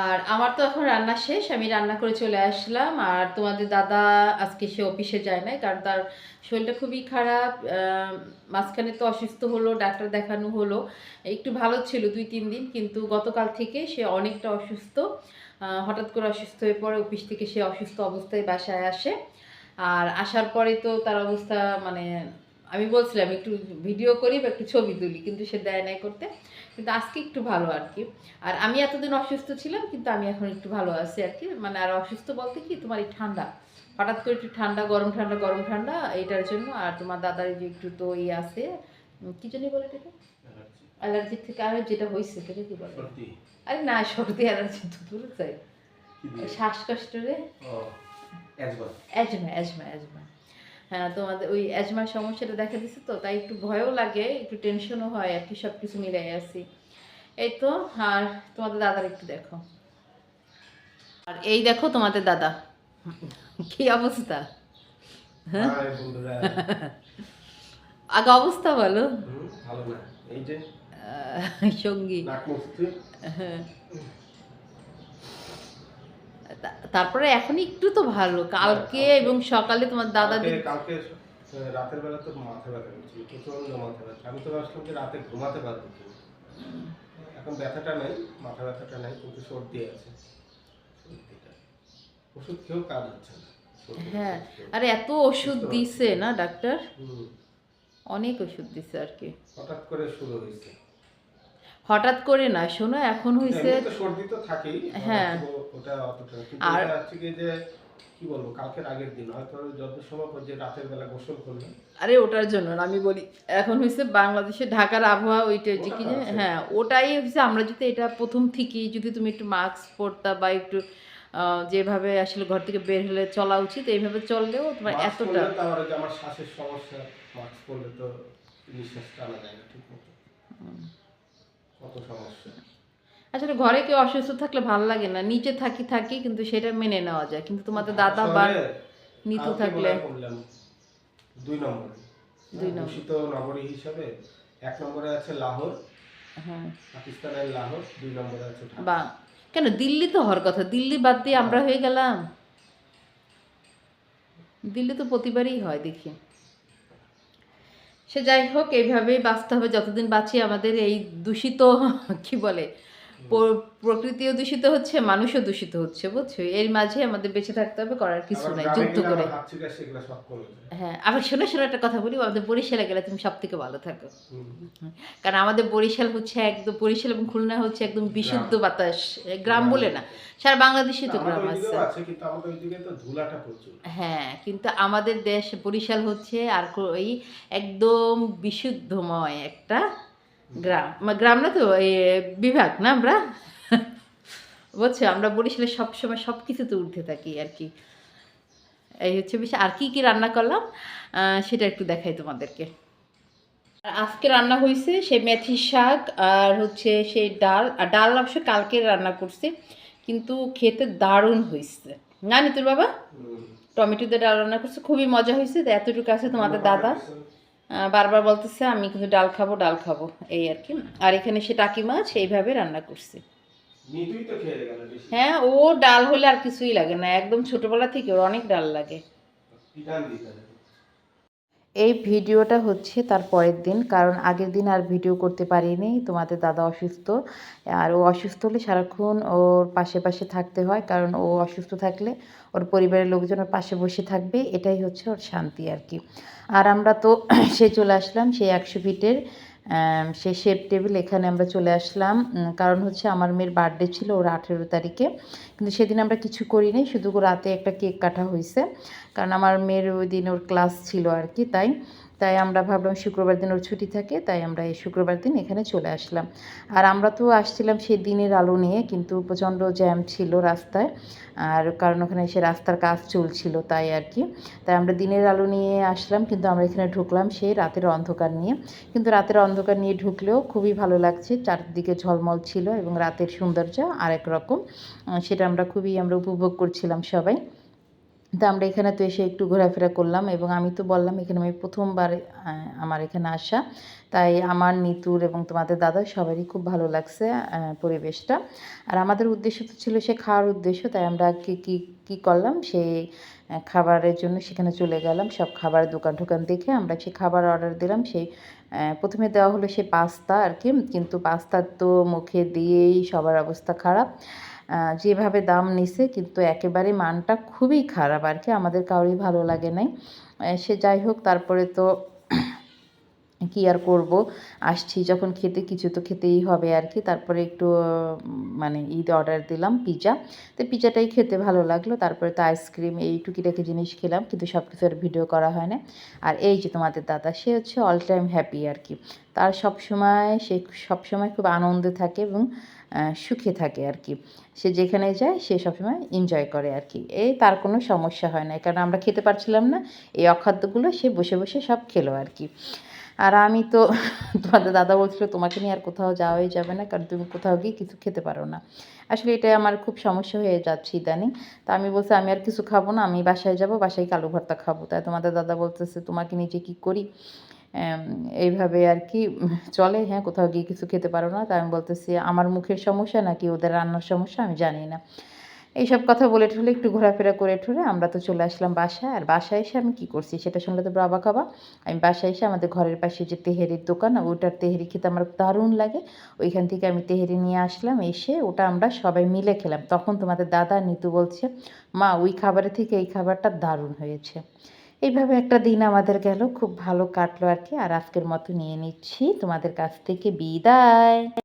আর আমার তো এখন রান্না শেষ, আমি রান্না করে চলে আসলাম। আর তোমাদের দাদা আজকে সে অফিসে যায় নাই কারণ তার শরীরটা খুবই খারাপ মাঝখানে তো অসুস্থ হলো, ডাক্তার দেখানো হলো। একটু ভালো ছিল দুই, তিন দিন, কিন্তু গতকাল থেকে সে অনেকটা অসুস্থ। হঠাৎ করে অসুস্থ হয়ে পড়ে, অফিস থেকে সে অসুস্থ অবস্থায় বাসায় আসে। আর আসার পরে তো তার অবস্থা মানে আমি বলছিলাম একটু ভিডিও করি বা একটু ছবি তুলি কিন্তু সে দেয় নাই করতে। কিন্তু আজকে একটু ভালো আর কি। আর আমি এতদিন অসুস্থ ছিলাম কিন্তু আমি এখন একটু ভালো আছি আর কি। মানে আর অসুস্থ বলতে কি তোমার এই ঠান্ডা। হঠাৎ করে একটু ঠান্ডা গরম ঠান্ডা গরম ঠান্ডা এটার জন্য আর তোমার দাদার যে একটু তো ইয়ে আছে কি জানি বলে এটা অ্যালার্জি। থেকে আর যেটা হয়েছে সেটা কি বলে? আরে না সর্দি অ্যালার্জি তো দূরে চাই শ্বাসকষ্ট রে। অ্যাজমা অ্যাজমা অ্যাজমা তোমাদের ওই অ্যাজমার সমস্যাটা দেখা দিচ্ছে তো তাই একটু ভয়ও লাগে একটু টেনশনও হয় আর কি সব কিছু মিলাই আছি এই তো আর তোমাদের দাদার একটু দেখো। আর এই দেখো তোমাদের দাদা। কি অবস্থা? হ্যাঁ? আগে অবস্থা বলো ভালো না। এই যে? সঙ্গী। হ্যাঁ। তারপরে এখন একটু তো ভালো। কালকে এবং সকালে তোমার দাদা কালকে- রাতের বেলা তো মাথা ব্যথা করছিল প্রচণ্ড মাথা ব্যথা আমি তো ভাবছিলাম যে রাতে ঘুমাতে পারব এখন ব্যথাটা নাই মাথা ব্যথাটা নাই কিন্তু সর্দি আছে। সর্দিটা। ওষুধ খেয়েও কাজ হচ্ছে না। হ্যাঁ। আরে এত ওষুধ দিছে না ডাক্তার? অনেক ওষুধ দিছে আর কি। হঠাৎ করে শুরু হয়েছে। হঠাৎ করে না শোনো এখন হয়েছে সর্দি তো থাকেই হ্যাঁ। ওটা অতটা। আর- হচ্ছে যে কি বলব কালকের আগের দিন হয়তো যত সময় পর যে রাতের বেলা গোসল আরে ওটার জন্য আমি বলি এখন হয়েছে বাংলাদেশে ঢাকার আবহাওয়া ওইটা যে কি হ্যাঁ ওটাই হচ্ছে আমরা যদি এটা প্রথম থেকেই যদি তুমি একটু মাস্ক পরতা বা একটু যেভাবে আসলে ঘর থেকে বের হলে চলা উচিত এইভাবে চললেও তোমার এতটা আমার শ্বাসের সমস্যা মাস্ক পরলে তো নিঃশ্বাস টানা যায় না ঠিক মতো। আসলে ঘরে কেউ অসুস্থ থাকলে ভালো লাগে না। নিচে থাকি থাকি কিন্তু সেটা মেনে নেওয়া যায়। কিন্তু তোমাদের দাদা বা নিতু থাকলে হয় দুই নম্বরে। দুই হ্যাঁ, নম্বর। দূষিত নগরী হিসাবে এক নম্বরে আছে লাহোর হ্যাঁ। পাকিস্তানের লাহোর দুই নম্বরে আছে বা কেন দিল্লি তো হওয়ার কথা। দিল্লি বাদ দিয়ে আমরা হয়ে গেলাম। দিল্লি তো প্রতিবারই হয় দেখি। সে যাই হোক এইভাবেই বাঁচতে হবে। যতদিন বাঁচি আমাদের এই দূষিত কি বলে প্রকৃতিও দূষিত হচ্ছে মানুষও দূষিত হচ্ছে বুঝছ? এর মাঝে আমাদের বেঁচে থাকতে হবে করার কিছু নাই যুদ্ধ করে। হ্যাঁ আবার শোনো শোনো একটা কথা বলি আমাদের বরিশালে গেলে তুমি সব থেকে ভালো থাকো। কারণ আমাদের বরিশাল হচ্ছে একদম বরিশাল এবং খুলনা হচ্ছে একদম বিশুদ্ধ বাতাস গ্রাম বলে না সারা বাংলাদেশে তো গ্রাম আছে। হ্যাঁ কিন্তু আমাদের দেশ বরিশাল হচ্ছে আর এই একদম বিশুদ্ধময় একটা গ্রাম। মা- গ্রাম না তো এই বিভাগ না আমরা? বুঝছ আমরা বরিশালে সবসময় সব কিছুতে উঠতে থাকি আর কি। এই হচ্ছে বিষয়। আর কি কি রান্না করলাম? সেটা একটু দেখাই তোমাদেরকে। আজকে রান্না হয়েছে সেই মেথি শাক আর হচ্ছে সেই ডাল। আর ডাল অবশ্য কালকে রান্না করছে কিন্তু খেতে দারুণ হয়েছে না তোর বাবা। টমেটো দিয়ে ডাল রান্না করছে খুবই মজা হয়েছে এতটুকু আছে তোমাদের দাদা? বারবার বলতেছে আমি কিন্তু ডাল খাব ডাল খাব। এই আর কি। আর এখানে সে টাকি মাছ এইভাবে রান্না করছে। হ্যাঁ ও ডাল হলে আর কিছুই লাগে না। একদম ছোটবেলা থেকে ওর অনেক ডাল লাগে। এই ভিডিওটা হচ্ছে তার পরের দিন, কারণ আগের দিন আর ভিডিও করতে পারিনি। তোমাদের দাদা অসুস্থ, আর ও অসুস্থ হলে সারাক্ষণ ওর পাশে পাশে থাকতে হয়, কারণ ও অসুস্থ থাকলে ওর পরিবারের লোকজনের পাশে বসে থাকবে। এটাই হচ্ছে ওর শান্তি আর কি। আর আমরা তো সে চলে আসলাম সেই একশো ফিটের সেই শেপ টেবিল এখানে আমরা চলে আসলাম। কারণ হচ্ছে আমার মেয়ের বার্থডে ছিল ওর আঠেরো তারিখে। কিন্তু সেদিন আমরা কিছু করিনি, শুধু রাতে একটা কেক কাটা হয়েছে কারণ আমার মেয়ের ওই দিন ওর ক্লাস ছিল আর কি, তাই। তাই আমরা ভাবলাম শুক্রবার দিন ওর ছুটি থাকে, তাই আমরা এই শুক্রবার দিন এখানে চলে আসলাম। আর আমরা তো আসছিলাম সেই দিনের আলো নিয়ে, কিন্তু প্রচণ্ড জ্যাম ছিল রাস্তায়, আর কারণ ওখানে সে রাস্তার কাজ চলছিল তাই আর কি। তাই আমরা দিনের আলো নিয়ে আসলাম, কিন্তু আমরা এখানে ঢুকলাম সেই রাতের অন্ধকার নিয়ে। কিন্তু রাতের অন্ধকার নিয়ে ঢুকলেও খুবই ভালো লাগছে, চারদিকে ঝলমল ছিল এবং রাতের সৌন্দর্য আরেক রকম সেটা আমরা খুবই আমরা উপভোগ করছিলাম সবাই। তো আমরা এখানে তো এসে একটু ঘোরাফেরা করলাম এবং আমি তো বললাম এখানে আমি প্রথমবার আমার এখানে আসা। তাই আমার, নিতুর এবং তোমাদের দাদা সবারই খুব ভালো লাগছে পরিবেশটা। আর আমাদের উদ্দেশ্য তো ছিল সে খাওয়ার উদ্দেশ্য, তাই আমরা কি কি কি করলাম? সেই খাবারের জন্য সেখানে চলে গেলাম। সব খাবার দোকান টোকান দেখে আমরা সেই খাবার অর্ডার দিলাম। সেই প্রথমে দেওয়া হলো সেই পাস্তা আর কি, কিন্তু পাস্তা তো মুখে দিয়েই সবার অবস্থা খারাপ। যেভাবে দাম নিছে, কিন্তু একেবারে মানটা খুবই খারাপ আর কি। আমাদের কারোরই ভালো লাগে নাই। সে যাই হোক, তারপরে তো কি আর করব? আসছি যখন খেতে, কিছু তো খেতেই হবে আর কি। তারপরে একটু মানে ঈদ অর্ডার দিলাম, পিজা। তো পিজাটাই খেতে ভালো লাগল। তারপরে তো আইসক্রিম, এই টুকিটাকি জিনিস খেলাম, কিন্তু সব কিছু আর ভিডিও করা হয় না। আর এই যে তোমাদের দাদা, সে হচ্ছে অল টাইম হ্যাপি আর কি। তার সব সময় সে সব সময় খুব আনন্দে থাকে এবং সুখে থাকে আর কি। সে যেখানে যায়, সে সবসময় এনজয় করে আর কি। এই তার কোনো সমস্যা হয় না, কারণ আমরা খেতে পারছিলাম না, এই অখাদ্যগুলো সে বসে বসে সব খেলো আর কি। আর আমি তো তোমাদের দাদা বলছিল, তোমাকে নিয়ে আর কোথাও যাওয়াই যাবে না, কারণ তুমি কোথাও গিয়ে কিছু খেতে পারো না। আসলে এটাই আমার খুব সমস্যা হয়ে যাচ্ছে ইদানিং। তা আমি বলছি, আমি আর কিছু খাব না, আমি বাসায় যাব, বাসায় কালো ভর্তা খাব। তাই তোমাদের দাদা বলতেছে, তোমাকে নিজে কি করি? এইভাবে আর কি চলে হ্যাঁ কোথাও গিয়ে কিছু খেতে পারো না। তাই আমি বলতেছি, আমার মুখের সমস্যা নাকি ওদের রান্নার সমস্যা আমি জানি না। এইসব কথা বলে ঠলে একটু ঘোরাফেরা করে ঠরে আমরা তো চলে আসলাম বাসায়। আর বাসায় এসে আমি কি করছি সেটা শুনলে তো বাবা খাবা আমি বাসায় এসে আমাদের ঘরের পাশে যে তেহেরির দোকান, ওটার তেহেরি খেতে আমার দারুণ লাগে। ওইখান থেকে আমি তেহেরি নিয়ে আসলাম, এসে ওটা আমরা সবাই মিলে খেলাম। তখন তোমাদের দাদা নিতু বলছে, মা, ওই খাবারের থেকে এই খাবারটা দারুণ হয়েছে। এইভাবে একটা দিন আমাদের গেল। খুব ভালো কাটলো আর কি। আর আজকের মতো নিয়ে নিচ্ছি। তোমাদের কাছ থেকে বিদায়।